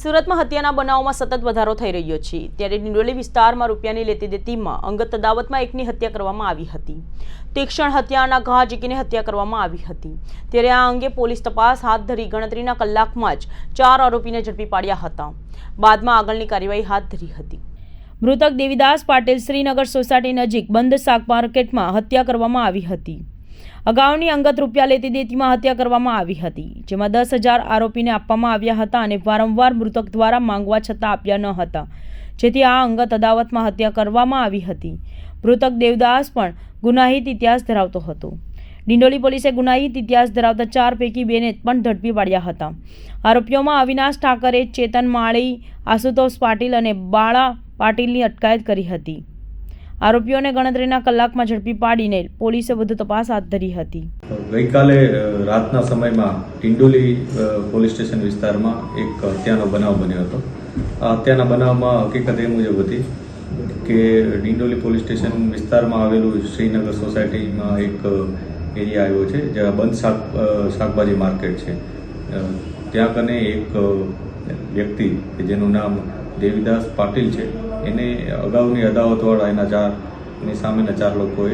સુરતમાં હત્યાના બનાવોમાં સતત વધારો થઈ રહ્યો છે. ત્યારે ડિંડોલી વિસ્તારમાં રૂપિયાની લેતી દેતીમાં અંગત અદાવતમાં એકની હત્યા કરવામાં આવી હતી. તીક્ષ્ણ હત્યાના ઘા ઝીકીને હત્યા કરવામાં આવી હતી. ત્યારે આ અંગે પોલીસ તપાસ હાથ ધરી ગણતરીના કલાકમાં જ ચાર આરોપીને ઝડપી પાડ્યા હતા. બાદમાં આગળની કાર્યવાહી હાથ ધરી હતી. મૃતક દેવીદાસ પાટીલ શ્રીનગર સોસાયટી નજીક બંધ શાક માર્કેટમાં હત્યા કરવામાં આવી હતી. અગાઉની અંગત રૂપિયા લેતી દેતીમાં હત્યા કરવામાં આવી હતી, જેમાં દસ હજાર આરોપીને આપવામાં આવ્યા હતા અને વારંવાર મૃતક દ્વારા માંગવા છતાં આપ્યા ન હતા, જેથી આ અંગત અદાવતમાં હત્યા કરવામાં આવી હતી. મૃતક દેવદાસ પણ ગુનાહિત ઇતિહાસ ધરાવતો હતો. ડિંડોલી પોલીસે ગુનાહિત ઇતિહાસ ધરાવતા ચાર પૈકી બેને પણ ઝડપી પાડ્યા હતા. આરોપીઓમાં અવિનાશ ઠાકરે, ચેતન માળી, આશુતોષ પાટીલ અને બાળા પાટીલની અટકાયત કરી હતી. આરોપીઓને ગણતરીના કલાકમાં ઝડપી પાડીને પોલીસે વધુ તપાસ હાથ ધરી હતી. ગઈકાલે રાતના સમયમાં ટિંડોલી પોલીસ સ્ટેશન વિસ્તારમાં એક હત્યાનો બનાવ બન્યો હતો. આ હત્યાના બનાવમાં હકીકત એ મુજબ હતી કે ડિંડોલી પોલીસ સ્ટેશન વિસ્તારમાં આવેલું શ્રીનગર સોસાયટીમાં એક એરિયા આવ્યો છે, જ્યાં બંધ શાક શાકભાજી માર્કેટ છે. ત્યાં કને એક વ્યક્તિ કે જેનું નામ દેવીદાસ પાટીલ છે એને અગાઉની અદાવતવાળા એના ચાર, એની સામેના ચાર લોકોએ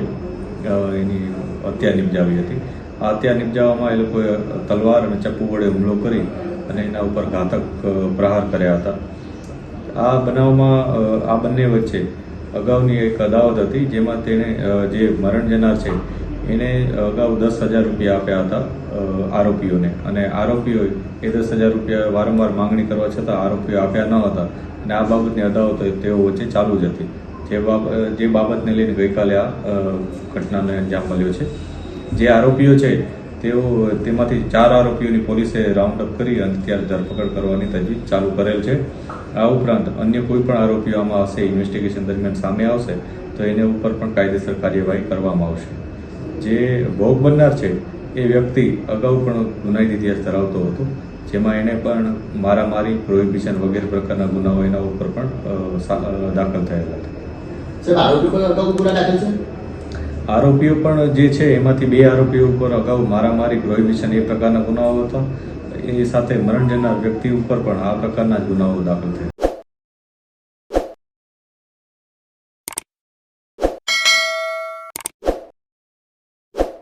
એની હત્યા નિપજાવી હતી. આ હત્યા નિપજાવવામાં એ લોકોએ તલવાર અને ચપ્પુ વડે હુમલો કરી અને એના ઉપર ઘાતક પ્રહાર કર્યા હતા. આ બનાવમાં આ બંને વચ્ચે અગાઉની એક અદાવત હતી જેમાં તેણે જે મરણ જનાર છે એને અગાઉ દસ હજાર રૂપિયા આપ્યા હતા આરોપીઓને. અને આરોપીઓએ એ દસ હજાર રૂપિયા વારંવાર માંગણી કરવા છતાં આરોપીઓ આપ્યા ન હતા. અને આ બાબતની અદાવત તેઓ વચ્ચે ચાલુ જ હતી. જે બાબ જે બાબતને લઈને ગઈકાલે આ ઘટનાને અંજામ મળ્યો છે. જે આરોપીઓ છે, તેઓ, તેમાંથી ચાર આરોપીઓની પોલીસે રાઉન્ડઅપ કરી અને ત્યારે ધરપકડ કરવાની તજવીજ ચાલુ કરેલ છે. આ ઉપરાંત અન્ય કોઈ પણ આરોપીઓ હશે ઇન્વેસ્ટિગેશન દરમિયાન સામે આવશે, તો એને ઉપર પણ કાયદેસર કાર્યવાહી કરવામાં આવશે. જે ભોગ બનનાર છે એ વ્યક્તિ અગાઉ પણ ગુનાહિત ઇતિહાસ ધરાવતો હતો. જેમાં એને પણ મારામારી પ્રોહિબિશન વગેરે પ્રકારના ગુનાઓ એના ઉપર પણ દાખલ થયેલા હતા. આરોપીઓ પણ જે છે એમાંથી બે આરોપીઓ ઉપર અગાઉ મારામારી પ્રોહિબિશન એ પ્રકારના ગુનાઓ હતા. એ સાથે મરણ જનાર વ્યક્તિ ઉપર પણ આ પ્રકારના ગુનાઓ દાખલ થયા.